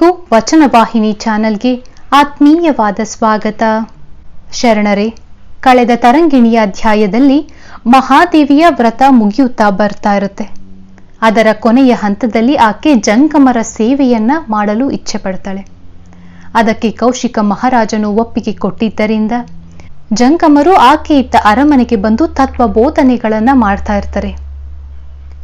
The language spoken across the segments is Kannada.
ಎಲ್ಲರಿಗೂ ವಚನವಾಹಿನಿ ಚಾನೆಲ್ಗೆ ಆತ್ಮೀಯವಾದ ಸ್ವಾಗತ. ಶರಣರೇ, ಕಳೆದ ತರಂಗಿಣಿಯ ಅಧ್ಯಾಯದಲ್ಲಿ ಮಹಾದೇವಿಯ ವ್ರತ ಮುಗಿಯುತ್ತಾ ಬರ್ತಾ ಇರುತ್ತೆ. ಅದರ ಕೊನೆಯ ಹಂತದಲ್ಲಿ ಆಕೆ ಜಂಗಮರ ಸೇವೆಯನ್ನ ಮಾಡಲು ಇಚ್ಛೆ ಪಡ್ತಾಳೆ ಅದಕ್ಕೆ ಕೌಶಿಕ ಮಹಾರಾಜನು ಒಪ್ಪಿಗೆ ಕೊಟ್ಟಿದ್ದರಿಂದ ಜಂಗಮರು ಆಕೆ ಇದ್ದ ಅರಮನೆಗೆ ಬಂದು ತತ್ವ ಬೋಧನೆಗಳನ್ನ ಮಾಡ್ತಾ ಇರ್ತಾರೆ.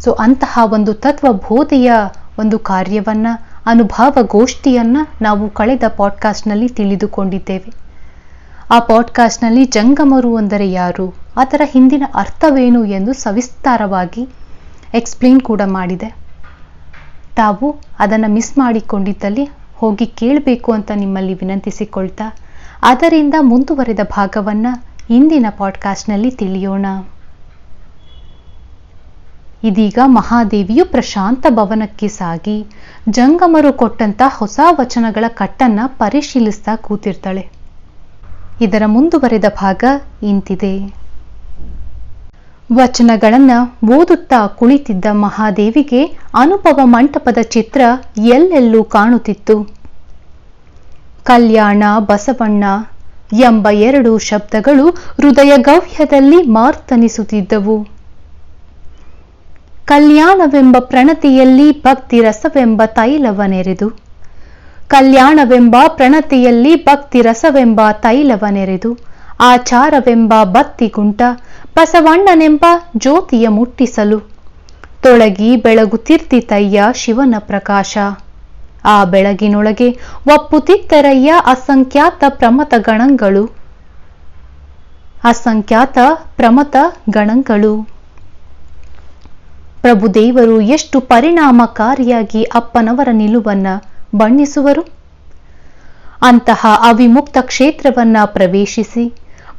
ಸೊ, ಅಂತಹ ಒಂದು ತತ್ವ ಬೋಧೆಯ ಒಂದು ಕಾರ್ಯವನ್ನ ಅನುಭವ ಗೋಷ್ಠಿಯನ್ನ ನಾವು ಕಳೆದ ಪಾಡ್ಕಾಸ್ಟ್ನಲ್ಲಿ ತಿಳಿದುಕೊಂಡಿದ್ದೇವೆ. ಆ ಪಾಡ್ಕಾಸ್ಟ್ನಲ್ಲಿ ಜಂಗಮರು ಅಂದರೆ ಯಾರು, ಅದರ ಹಿಂದಿನ ಅರ್ಥವೇನು ಎಂದು ಸವಿಸ್ತಾರವಾಗಿ ಎಕ್ಸ್ಪ್ಲೇನ್ ಕೂಡ ಮಾಡಿದೆ. ತಾವು ಅದನ್ನು ಮಿಸ್ ಮಾಡಿಕೊಂಡಿದ್ದಲ್ಲಿ ಹೋಗಿ ಕೇಳಬೇಕು ಅಂತ ನಿಮ್ಮಲ್ಲಿ ವಿನಂತಿಸಿಕೊಳ್ತಾ, ಅದರಿಂದ ಮುಂದುವರೆದ ಭಾಗವನ್ನು ಇಂದಿನ ಪಾಡ್ಕಾಸ್ಟ್ನಲ್ಲಿ ತಿಳಿಯೋಣ. ಇದೀಗ ಮಹಾದೇವಿಯು ಪ್ರಶಾಂತ ಭವನಕ್ಕೆ ಸಾಗಿ, ಜಂಗಮರು ಕೊಟ್ಟಂತ ಹೊಸ ವಚನಗಳ ಕಟ್ಟನ್ನ ಪರಿಶೀಲಿಸ್ತಾ ಕೂತಿರ್ತಾಳೆ. ಇದರ ಮುಂದುವರೆದ ಭಾಗ ಇಂತಿದೆ. ವಚನಗಳನ್ನ ಓದುತ್ತಾ ಕುಳಿತಿದ್ದ ಮಹಾದೇವಿಗೆ ಅನುಭವ ಮಂಟಪದ ಚಿತ್ರ ಎಲ್ಲೆಲ್ಲೂ ಕಾಣುತ್ತಿತ್ತು. ಕಲ್ಯಾಣ, ಬಸವಣ್ಣ ಎಂಬ ಎರಡು ಶಬ್ದಗಳು ಹೃದಯ ಗವ್ಯದಲ್ಲಿ ಮಾರ್ತನಿಸುತ್ತಿದ್ದವು. ಕಲ್ಯಾಣವೆಂಬ ಪ್ರಣತಿಯಲ್ಲಿ ಭಕ್ತಿ ರಸವೆಂಬ ತೈಲವನೆರೆದು. ಕಲ್ಯಾಣವೆಂಬ ಪ್ರಣತಿಯಲ್ಲಿ ಭಕ್ತಿ ರಸವೆಂಬ ತೈಲವನೆರೆದು. ಆಚಾರವೆಂಬ ಬತ್ತಿಗುಂಟ, ಬಸವಣ್ಣನೆಂಬ ಜ್ಯೋತಿಯ ಮುಟ್ಟಿಸಲು. ತೊಳಗಿ ಬೆಳಗುತ್ತಿರ್ತಿತಯ್ಯ ಶಿವನ ಪ್ರಕಾಶ. ಆ ಬೆಳಗಿನೊಳಗೆ ಒಪ್ಪುತ್ತಿತ್ತರಯ್ಯ ಅಸಂಖ್ಯಾತ ಪ್ರಮತ ಗಣಗಳು. ಅಸಂಖ್ಯಾತ ಪ್ರಮತ ಗಣಗಳು. ಪ್ರಭುದೇವರು ಎಷ್ಟು ಪರಿಣಾಮಕಾರಿಯಾಗಿ ಅಪ್ಪನವರ ನಿಲುವನ್ನ ಬಣ್ಣಿಸುವರು? ಅಂತಹ ಅವಿಮುಕ್ತ ಕ್ಷೇತ್ರವನ್ನ ಪ್ರವೇಶಿಸಿ,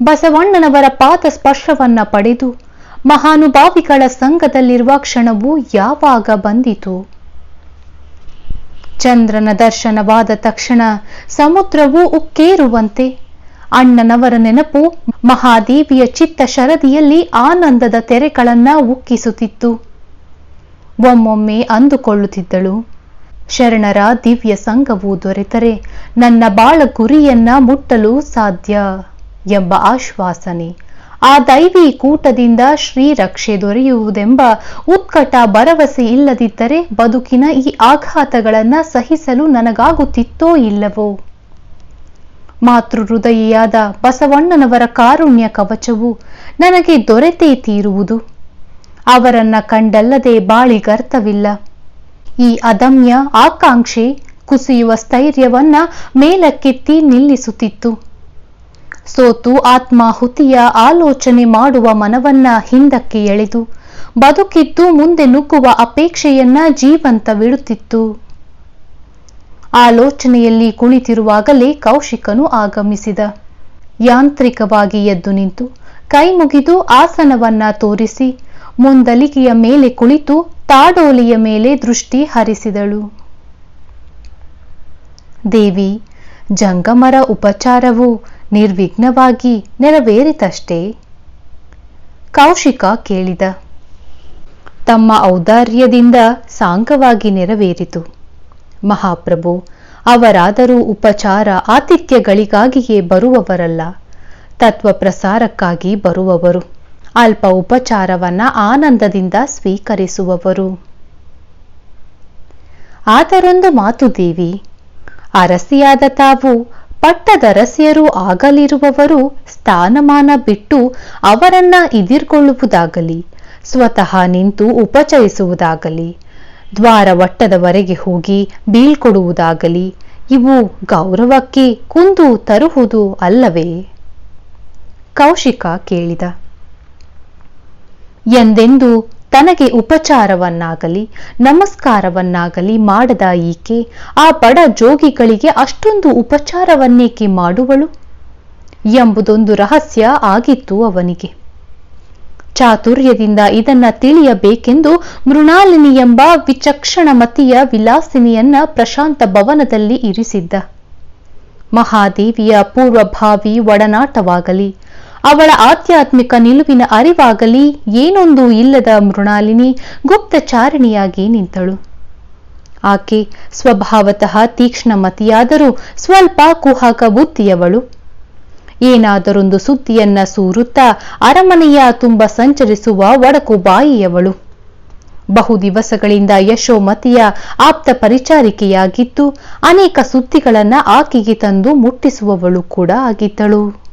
ಬಸವಣ್ಣನವರ ಪಾದ ಸ್ಪರ್ಶವನ್ನ ಪಡೆದು, ಮಹಾನುಭಾವಿಗಳ ಸಂಘದಲ್ಲಿರುವ ಕ್ಷಣವು ಯಾವಾಗ ಬಂದಿತು? ಚಂದ್ರನ ದರ್ಶನವಾದ ತಕ್ಷಣ ಸಮುದ್ರವು ಉಕ್ಕೇರುವಂತೆ, ಅಣ್ಣನವರ ನೆನಪು ಮಹಾದೇವಿಯ ಚಿತ್ತ ಶರದಿಯಲ್ಲಿ ಆನಂದದ ತೆರೆಗಳನ್ನ ಉಕ್ಕಿಸುತ್ತಿತ್ತು. ಒಮ್ಮೊಮ್ಮೆ ಅಂದುಕೊಳ್ಳುತ್ತಿದ್ದಳು. ಶರಣರ ದಿವ್ಯ ಸಂಘವು ದೊರೆತರೆ, ನನ್ನ ಬಾಳ ಗುರಿಯನ್ನ ಮುಟ್ಟಲು ಸಾಧ್ಯ ಎಂಬ ಆಶ್ವಾಸನೆ. ಆ ದೈವಿ ಕೂಟದಿಂದ ಶ್ರೀರಕ್ಷೆ ದೊರೆಯುವುದೆಂಬ ಉತ್ಕಟ ಭರವಸೆ ಇಲ್ಲದಿದ್ದರೆ ಬದುಕಿನ ಈ ಆಘಾತಗಳನ್ನ ಸಹಿಸಲು ನನಗಾಗುತ್ತಿತ್ತೋ ಇಲ್ಲವೋ? ಮಾತೃ ಹೃದಯಿಯಾದ ಬಸವಣ್ಣನವರ ಕಾರುಣ್ಯ ಕವಚವು ನನಗೆ ದೊರೆತೇ ತೀರುವುದು. ಅವರನ್ನ ಕಂಡಲ್ಲದೆ ಬಾಳಿಗರ್ಥವಿಲ್ಲ. ಈ ಅದಮ್ಯ ಆಕಾಂಕ್ಷೆ ಕುಸಿಯುವ ಸ್ಥೈರ್ಯವನ್ನ ಮೇಲಕ್ಕೆತ್ತಿ ನಿಲ್ಲಿಸುತ್ತಿತ್ತು. ಸೋತು ಆತ್ಮಾಹುತಿಯ ಆಲೋಚನೆ ಮಾಡುವ ಮನವನ್ನ ಹಿಂದಕ್ಕೆ ಎಳೆದು, ಬದುಕಿದ್ದು ಮುಂದೆ ನುಗ್ಗುವ ಅಪೇಕ್ಷೆಯನ್ನ ಜೀವಂತವಿಡುತ್ತಿತ್ತು ಆಲೋಚನೆಯಲ್ಲಿ ಕುಳಿತಿರುವಾಗಲೇ ಕೌಶಿಕನು ಆಗಮಿಸಿದ. ಯಾಂತ್ರಿಕವಾಗಿ ಎದ್ದು ನಿಂತು ಕೈ ಮುಗಿದು ಆಸನವನ್ನ ತೋರಿಸಿ ಮುಂದಲಿಗೆಯ ಮೇಲೆ ಕುಳಿತು ತಾಡೋಲಿಯ ಮೇಲೆ ದೃಷ್ಟಿ ಹರಿಸಿದಳು. ದೇವಿ, ಜಂಗಮರ ಉಪಚಾರವು ನಿರ್ವಿಘ್ನವಾಗಿ ನೆರವೇರಿತಷ್ಟೇ? ಕೌಶಿಕ ಕೇಳಿದ. ತಮ್ಮ ಔದಾರ್ಯದಿಂದ ಸಾಂಗವಾಗಿ ನೆರವೇರಿತು. ಮಹಾಪ್ರಭು, ಅವರಾದರೂ ಉಪಚಾರ ಆತಿಥ್ಯಗಳಿಗಾಗಿಯೇ ಬರುವವರಲ್ಲ ತತ್ವ ಪ್ರಸಾರಕ್ಕಾಗಿ ಬರುವವರು. ಅಲ್ಪ ಉಪಚಾರವನ್ನ ಆನಂದದಿಂದ ಸ್ವೀಕರಿಸುವವರು. ಆದರೊಂದು ಮಾತು ದೇವಿ, ಅರಸಿಯಾದ ತಾವು ಪಟ್ಟದರಸಿಯರು ಆಗಲಿರುವವರು ಸ್ಥಾನಮಾನ ಬಿಟ್ಟು ಅವರನ್ನ ಇದಿರ್ಕೊಳ್ಳುವುದಾಗಲಿ, ಸ್ವತಃ ನಿಂತು ಉಪಚರಿಸುವುದಾಗಲಿ, ದ್ವಾರವಟ್ಟದವರೆಗೆ ಹೋಗಿ ಬೀಳ್ಕೊಡುವುದಾಗಲಿ, ಇವು ಗೌರವಕ್ಕೆ ಕುಂದು ತರುವುದು ಅಲ್ಲವೇ? ಕೌಶಿಕ ಕೇಳಿದ. ಎಂದೆಂದು ತನಗೆ ಉಪಚಾರವನ್ನಾಗಲಿ, ನಮಸ್ಕಾರವನ್ನಾಗಲಿ ಮಾಡದ ಈಕೆ ಆ ಬಡ ಜೋಗಿಗಳಿಗೆ ಅಷ್ಟೊಂದು ಉಪಚಾರವನ್ನೇಕೆ ಮಾಡುವಳು? ಎಂಬುದೊಂದು ರಹಸ್ಯ ಆಗಿತ್ತು ಅವನಿಗೆ. ಚಾತುರ್ಯದಿಂದ ಇದನ್ನ ತಿಳಿಯಬೇಕೆಂದು ಮೃಣಾಲಿನಿ ಎಂಬ ವಿಚಕ್ಷಣಮತಿಯ ವಿಲಾಸಿನಿಯನ್ನ ಪ್ರಶಾಂತ ಭವನದಲ್ಲಿ ಇರಿಸಿದ್ದ. ಮಹಾದೇವಿಯ ಪೂರ್ವಭಾವಿ ಒಡನಾಟವಾಗಲಿ ಅವಳ ಆಧ್ಯಾತ್ಮಿಕ ನಿಲುವಿನ ಅರಿವಾಗಲಿ ಏನೊಂದು ಇಲ್ಲದ ಮೃಣಾಲಿನಿ ಗುಪ್ತಚಾರಿಣಿಯಾಗಿ ನಿಂತಳು. ಆಕೆ ಸ್ವಭಾವತಃ ತೀಕ್ಷ್ಣಮತಿಯಾದರೂ ಸ್ವಲ್ಪ ಕುಹಕ ಬುದ್ಧಿಯವಳು ಏನಾದರೊಂದು ಸುದ್ದಿಯನ್ನ ಸೂರುತ್ತಾ ಅರಮನೆಯ ತುಂಬ ಸಂಚರಿಸುವ ಒಡಕು ಬಾಯಿಯವಳು. ಬಹು ದಿವಸಗಳಿಂದ ಯಶೋಮತಿಯ ಆಪ್ತ ಪರಿಚಾರಿಕೆಯಾಗಿದ್ದು, ಅನೇಕ ಸುದ್ದಿಗಳನ್ನ ಆಕೆಗೆ ತಂದು ಮುಟ್ಟಿಸುವವಳು ಕೂಡ ಆಗಿದ್ದಳು.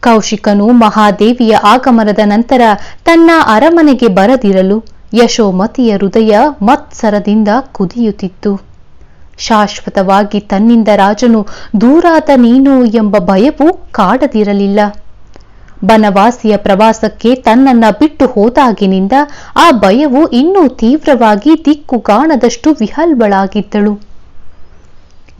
ಕೌಶಿಕನು ಮಹಾದೇವಿಯ ಆಗಮನದ ನಂತರ ತನ್ನ ಅರಮನೆಗೆ ಬರದಿರಲು ಯಶೋಮತಿಯ ಹೃದಯ ಮತ್ಸರದಿಂದ ಕುದಿಯುತ್ತಿತ್ತು. ಶಾಶ್ವತವಾಗಿ ತನ್ನಿಂದ ರಾಜನು, ದೂರಾದ ನೀನು ಎಂಬ ಭಯವು ಕಾಡದಿರಲಿಲ್ಲ. ಬನವಾಸಿಯ ಪ್ರವಾಸಕ್ಕೆ ತನ್ನನ್ನ ಬಿಟ್ಟು ಹೋದಾಗಿನಿಂದ ಆ ಭಯವು ಇನ್ನೂ ತೀವ್ರವಾಗಿ ದಿಕ್ಕುಗಾಣದಷ್ಟು ವಿಹಲ್ಬಳಾಗಿದ್ದಳು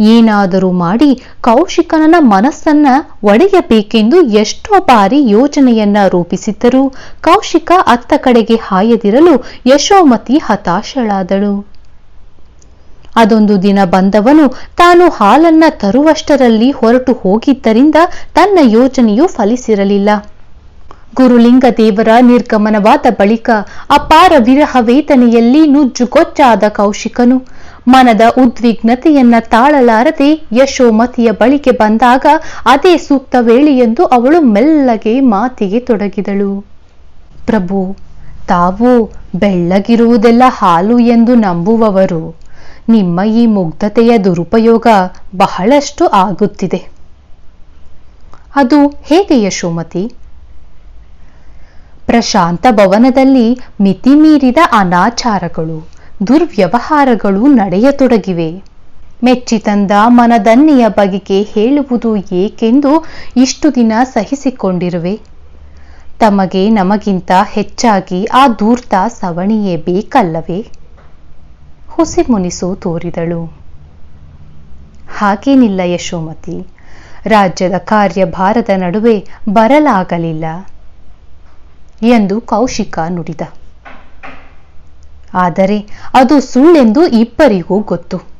ಏನಾದರೂ ಮಾಡಿ ಕೌಶಿಕನ ಮನಸ್ಸನ್ನ ಒಡೆಯಬೇಕೆಂದು ಎಷ್ಟೋ ಬಾರಿ ಯೋಜನೆಯನ್ನ ರೂಪಿಸಿದ್ದರು. ಕೌಶಿಕ ಅತ್ತ ಕಡೆಗೆ ಹಾಯದಿರಲು ಯಶೋಮತಿ ಹತಾಶಳಾದಳು. ಅದೊಂದು ದಿನ ಬಂದವನು ತಾನು ಹಾಲನ್ನ ತರುವಷ್ಟರಲ್ಲಿ ಹೊರಟು ಹೋಗಿದ್ದರಿಂದ ತನ್ನ ಯೋಜನೆಯು ಫಲಿಸಿರಲಿಲ್ಲ. ಗುರುಲಿಂಗ ದೇವರ ನಿರ್ಗಮನವಾದ ಬಳಿಕ ಅಪಾರ ವಿರಹ ವೇತನೆಯಲ್ಲಿ ನುಜ್ಜುಗೊಚ್ಚಾದ ಕೌಶಿಕನು. ಮನದ ಉದ್ವಿಗ್ನತೆಯನ್ನ ತಾಳಲಾರದೆ ಯಶೋಮತಿಯ ಬಳಿಗೆ ಬಂದಾಗ ಅದೇ ಸೂಕ್ತ ವೇಳೆಯೆಂದು ಅವಳು ಮೆಲ್ಲಗೆ ಮಾತಿಗೆ ತೊಡಗಿದಳು. ಪ್ರಭು, ತಾವು ಬೆಳ್ಳಗಿರುವುದೆಲ್ಲ ಹಾಲು ಎಂದು ನಂಬುವವರು. ನಿಮ್ಮ ಈ ಮುಗ್ಧತೆಯ ದುರುಪಯೋಗ ಬಹಳಷ್ಟು ಆಗುತ್ತಿದೆ. ಅದು ಹೇಗೆ ಯಶೋಮತಿ? ಪ್ರಶಾಂತ ಭವನದಲ್ಲಿ ಮಿತಿಮೀರಿದ ಅನಾಚಾರಗಳು. ದುರ್ವ್ಯವಹಾರಗಳು ನಡೆಯತೊಡಗಿವೆ. ಮೆಚ್ಚಿತಂದ ಮನದನ್ನೆಯ ಬಗೆಗೆ ಹೇಳುವುದು ಏಕೆಂದು ಇಷ್ಟು ದಿನ ಸಹಿಸಿಕೊಂಡಿರುವೆ. ತಮಗೆ ನಮಗಿಂತ ಹೆಚ್ಚಾಗಿ ಆ ಧೂರ್ತ ಸವಣಿಯೇ ಬೇಕಲ್ಲವೇ? ಹುಸಿ ಮುನಿಸು ತೋರಿದಳು. ಹಾಗೇನಿಲ್ಲ ಯಶೋಮತಿ. ರಾಜ್ಯದ ಕಾರ್ಯಭಾರದ ನಡುವೆ ಬರಲಾಗಲಿಲ್ಲ ಎಂದು ಕೌಶಿಕ ನುಡಿದ. ಆದರೆ ಅದು ಸುಳ್ಳೆಂದು ಇಬ್ಬರಿಗೂ ಗೊತ್ತು.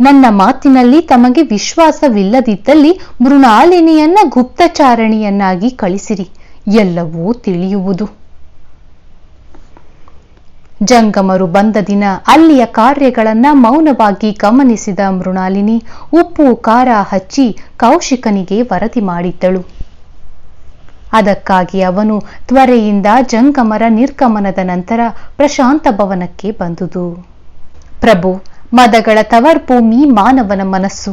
ನನ್ನ ಮಾತಿನಲ್ಲಿ ತಮಗೆ ವಿಶ್ವಾಸವಿಲ್ಲದಿದ್ದಲ್ಲಿ ಮೃಣಾಲಿನಿಯನ್ನ ಗುಪ್ತಚಾರಣಿಯನ್ನಾಗಿ ಕಳಿಸಿರಿ, ಎಲ್ಲವೂ ತಿಳಿಯುವುದು. ಜಂಗಮರು ಬಂದ ದಿನ ಅಲ್ಲಿಯ ಕಾರ್ಯಗಳನ್ನ ಮೌನವಾಗಿ ಗಮನಿಸಿದ ಮೃಣಾಲಿನಿ ಉಪ್ಪು, ಖಾರ ಹಚ್ಚಿ ಕೌಶಿಕನಿಗೆ ವರದಿ ಮಾಡಿದ್ದಳು. ಅದಕ್ಕಾಗಿ ಅವನು ತ್ವರೆಯಿಂದ ಜಂಗಮರ ನಿರ್ಗಮನದ ನಂತರ ಪ್ರಶಾಂತ ಭವನಕ್ಕೆ ಬಂದುದು. ಪ್ರಭು, ಮದಗಳ ತವರ್ಭೂಮಿ ಮಾನವನ ಮನಸ್ಸು.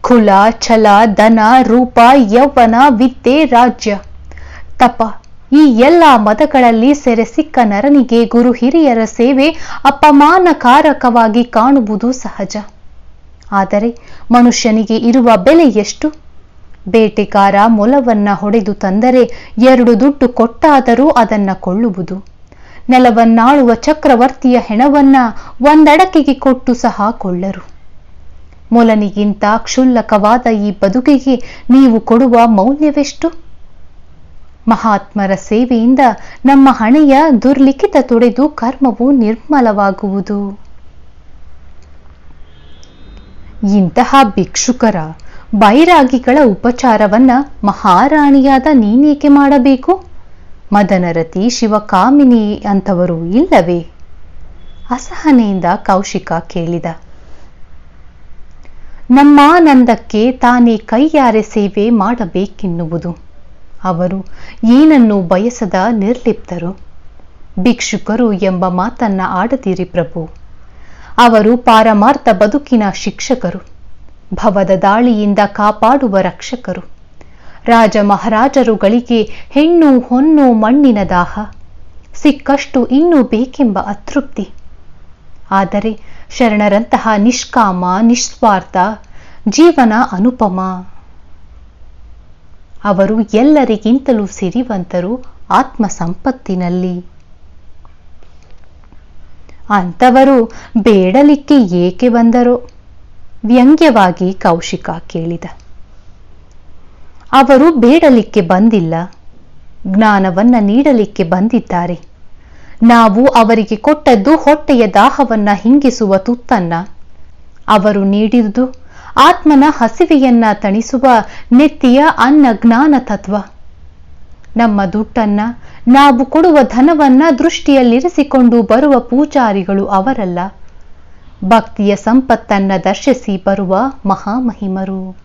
ಕುಲ, ಛಲ ದನ ರೂಪ, ಯೌವನ, ವಿದ್ಯೆ, ರಾಜ್ಯ. ತಪ, ಈ ಎಲ್ಲ ಮದಗಳಲ್ಲಿ ಸೆರೆ ಸಿಕ್ಕ ನರನಿಗೆ ಗುರು ಹಿರಿಯರ ಸೇವೆ ಅಪಮಾನಕಾರಕವಾಗಿ ಕಾಣುವುದು ಸಹಜ. ಆದರೆ ಮನುಷ್ಯನಿಗೆ ಇರುವ ಬೆಲೆ ಎಷ್ಟು? ಬೇಟೆಗಾರ ಮೊಲವನ್ನ ಹೊಡೆದು ತಂದರೆ ಎರಡು ದುಡ್ಡು ಕೊಟ್ಟಾದರೂ ಅದನ್ನ ಕೊಳ್ಳುವುದು. ನೆಲವನ್ನಾಳುವ ಚಕ್ರವರ್ತಿಯ ಹೆಣವನ್ನ ಒಂದಡಕೆಗೆ ಕೊಟ್ಟು ಸಹ ಕೊಳ್ಳರು. ಮೊಲನಿಗಿಂತ ಕ್ಷುಲ್ಲಕವಾದ ಈ ಬದುಕಿಗೆ ನೀವು ಕೊಡುವ ಮೌಲ್ಯವೆಷ್ಟು? ಮಹಾತ್ಮರ ಸೇವೆಯಿಂದ ನಮ್ಮ ಹಣೆಯ ದುರ್ಲಿಖಿತ ತೊಡೆದು ಕರ್ಮವು ನಿರ್ಮಲವಾಗುವುದು. ಇಂತಹ ಭಿಕ್ಷುಕರ ಬೈರಾಗಿಗಳ ಉಪಚಾರವನ್ನ ಮಹಾರಾಣಿಯಾದ ನೀನೇಕೆ ಮಾಡಬೇಕು? ಮದನರತಿ ಶಿವಕಾಮಿನಿ ಅಂತವರು ಇಲ್ಲವೇ? ಅಸಹನೆಯಿಂದ ಕೌಶಿಕ ಕೇಳಿದ. ನಮ್ಮಾನಂದಕ್ಕೆ ತಾನೇ ಕೈಯಾರೆ ಸೇವೆ ಮಾಡಬೇಕೆನ್ನುವುದು. ಅವರು ಏನನ್ನು ಬಯಸದ ನಿರ್ಲಿಪ್ತರು? ಭಿಕ್ಷುಕರು ಎಂಬ ಮಾತನ್ನ ಆಡದಿರಿ ಪ್ರಭು. ಅವರು ಪಾರಮಾರ್ಥ ಬದುಕಿನ ಶಿಕ್ಷಕರು. ಭವದ ದಾಳಿಯಿಂದ ಕಾಪಾಡುವ ರಕ್ಷಕರು. ರಾಜ ಮಹಾರಾಜರುಗಳಿಗೆ ಹೆಣ್ಣು ಹೊನ್ನು ಮಣ್ಣಿನ ದಾಹ. ಸಿಕ್ಕಷ್ಟು ಇನ್ನೂ ಬೇಕೆಂಬ ಅತೃಪ್ತಿ. ಆದರೆ ಶರಣರಂತಹ ನಿಷ್ಕಾಮ, ನಿಸ್ವಾರ್ಥ, ಜೀವನ ಅನುಪಮ. ಅವರು ಎಲ್ಲರಿಗಿಂತಲೂ ಸಿರಿವಂತರು ಆತ್ಮ ಸಂಪತ್ತಿನಲ್ಲಿ ಅಂತವರು ಬೇಡಲಿಕ್ಕೆ ಏಕೆ ಬಂದರೋ? ವ್ಯಂಗ್ಯವಾಗಿ ಕೌಶಿಕ ಕೇಳಿದ. ಅವರು ಬೇಡಲಿಕ್ಕೆ ಬಂದಿಲ್ಲ. ಜ್ಞಾನವನ್ನ ನೀಡಲಿಕ್ಕೆ ಬಂದಿದ್ದಾರೆ. ನಾವು ಅವರಿಗೆ ಕೊಟ್ಟದ್ದು ಹೊಟ್ಟೆಯ ದಾಹವನ್ನ ಹಿಂಗಿಸುವ ತುತ್ತನ್ನ. ಅವರು ನೀಡಿದುದು ಆತ್ಮನ ಹಸಿವೆಯನ್ನ ತಣಿಸುವ ನೆತ್ತಿಯ ಅನ್ನ ಜ್ಞಾನ ತತ್ವ. ನಮ್ಮ ದುಡ್ಡನ್ನ ನಾವು ಕೊಡುವ ಧನವನ್ನ ದೃಷ್ಟಿಯಲ್ಲಿರಿಸಿಕೊಂಡು ಬರುವ ಪೂಜಾರಿಗಳು ಅವರಲ್ಲ. ಭಕ್ತಿಯ ಸಂಪತ್ತನ್ನ ದರ್ಶಿಸಿ ಬರುವ ಮಹಾಮಹಿಮರು.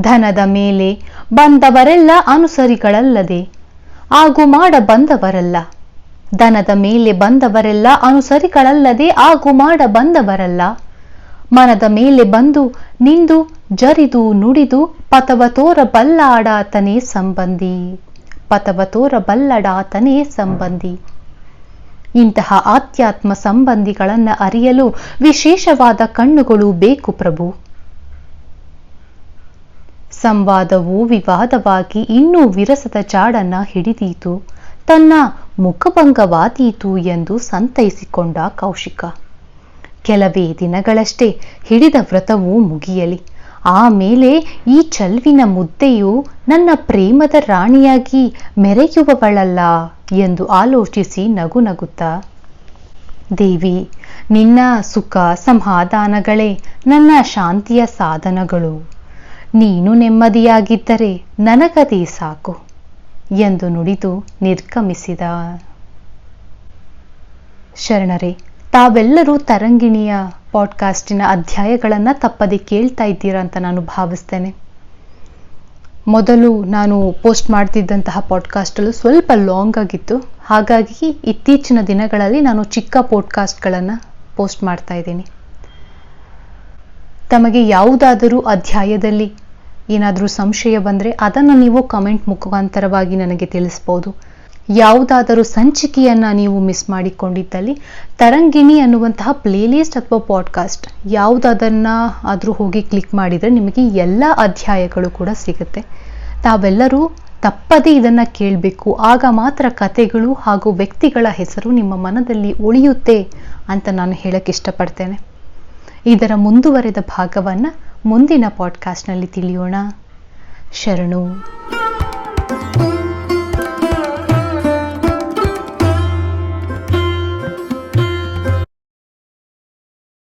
ಧನದ ಮೇಲೆ ಬಂದವರೆಲ್ಲ ಅನುಸರಿಗಳಲ್ಲದೆ, ಆಗು ಮಾಡ ಬಂದವರಲ್ಲ. ಧನದ ಮೇಲೆ ಬಂದವರೆಲ್ಲ ಅನುಸರಿಗಳಲ್ಲದೆ, ಆಗು ಮಾಡ ಬಂದವರಲ್ಲ. ಮನದ ಮೇಲೆ ಬಂದು ನಿಂದು, ಜರಿದು, ನುಡಿದು, ಪಥವ ತೋರ ಬಲ್ಲಾಡಾತನೇ ಸಂಬಂಧಿ. ಪಥವ ತೋರ ಬಲ್ಲಡಾತನೇ ಸಂಬಂಧಿ. ಇಂತಹ ಆಧ್ಯಾತ್ಮ ಸಂಬಂಧಿಗಳನ್ನು ಅರಿಯಲು ವಿಶೇಷವಾದ ಕಣ್ಣುಗಳು ಬೇಕು ಪ್ರಭು. ಸಂವಾದವು ವಿವಾದವಾಗಿ ಇನ್ನೂ ವಿರಸದ ಜಾಡನ್ನ ಹಿಡಿದೀತು. ತನ್ನ ಮುಖಭಂಗವಾದೀತು ಎಂದು ಸಂತೈಸಿಕೊಂಡ ಕೌಶಿಕ. ಕೆಲವೇ ದಿನಗಳಷ್ಟೇ ಹಿಡಿದ ವ್ರತವು ಮುಗಿಯಲಿ. ಆಮೇಲೆ ಈ ಚಲ್ವಿನ ಮುದ್ದೆಯು ನನ್ನ ಪ್ರೇಮದ ರಾಣಿಯಾಗಿ ಮೆರೆಯುವವಳಲ್ಲ. ಎಂದು ಆಲೋಚಿಸಿ ನಗು ನಗುತ್ತಾ, ದೇವಿ, ನಿನ್ನ ಸುಖ ಸಮಾಧಾನಗಳೇ ನನ್ನ ಶಾಂತಿಯ ಸಾಧನಗಳು. ನೀನು ನೆಮ್ಮದಿಯಾಗಿದ್ದರೆ ನನಗದೇ ಸಾಕು ಎಂದು ನುಡಿದು ನಿರ್ಗಮಿಸಿದ. ಶರಣರೇ, ತಾವೆಲ್ಲರೂ ತರಂಗಿಣಿಯ ಪಾಡ್ಕಾಸ್ಟಿನ ಅಧ್ಯಾಯಗಳನ್ನು ತಪ್ಪದೆ ಕೇಳ್ತಾ ಇದ್ದೀರಾ ಅಂತ ನಾನು ಭಾವಿಸ್ತೇನೆ. ಮೊದಲು ನಾನು ಪೋಸ್ಟ್ ಮಾಡ್ತಿದ್ದಂತಹ ಪಾಡ್ಕಾಸ್ಟಲ್ಲೂ ಸ್ವಲ್ಪ ಲಾಂಗ್ ಆಗಿತ್ತು. ಹಾಗಾಗಿ ಇತ್ತೀಚಿನ ದಿನಗಳಲ್ಲಿ ನಾನು ಚಿಕ್ಕ ಪಾಡ್ಕಾಸ್ಟ್ಗಳನ್ನು ಪೋಸ್ಟ್ ಮಾಡ್ತಾ ಇದ್ದೀನಿ. ತಮಗೆ ಯಾವುದಾದರೂ ಅಧ್ಯಾಯದಲ್ಲಿ ಏನಾದರೂ ಸಂಶಯ ಬಂದರೆ ಅದನ್ನು ನೀವು ಕಮೆಂಟ್ ಮುಖಾಂತರವಾಗಿ ನನಗೆ ತಿಳಿಸ್ಬೋದು. ಯಾವುದಾದರೂ ಸಂಚಿಕೆಯನ್ನು ನೀವು ಮಿಸ್ ಮಾಡಿಕೊಂಡಿದ್ದಲ್ಲಿ ತರಂಗಿಣಿ ಅನ್ನುವಂತಹ ಪ್ಲೇಲಿಸ್ಟ್ ಅಥವಾ ಪಾಡ್ಕಾಸ್ಟ್ ಯಾವುದನ್ನು ಆದರೂ ಹೋಗಿ ಕ್ಲಿಕ್ ಮಾಡಿದರೆ ನಿಮಗೆ ಎಲ್ಲ ಅಧ್ಯಾಯಗಳು ಕೂಡ ಸಿಗುತ್ತೆ. ತಾವೆಲ್ಲರೂ ತಪ್ಪದೇ ಇದನ್ನು ಕೇಳಬೇಕು. ಆಗ ಮಾತ್ರ ಕಥೆಗಳು ಹಾಗೂ ವ್ಯಕ್ತಿಗಳ ಹೆಸರು ನಿಮ್ಮ ಮನದಲ್ಲಿ ಉಳಿಯುತ್ತೆ ಅಂತ ನಾನು ಹೇಳಕ್ಕೆ ಇಷ್ಟಪಡ್ತೇನೆ. ಇದರ ಮುಂದುವರೆದ ಭಾಗವನ್ನು ಮುಂದಿನ ಪಾಡ್ಕಾಸ್ಟ್ನಲ್ಲಿ ತಿಳಿಯೋಣ. ಶರಣು.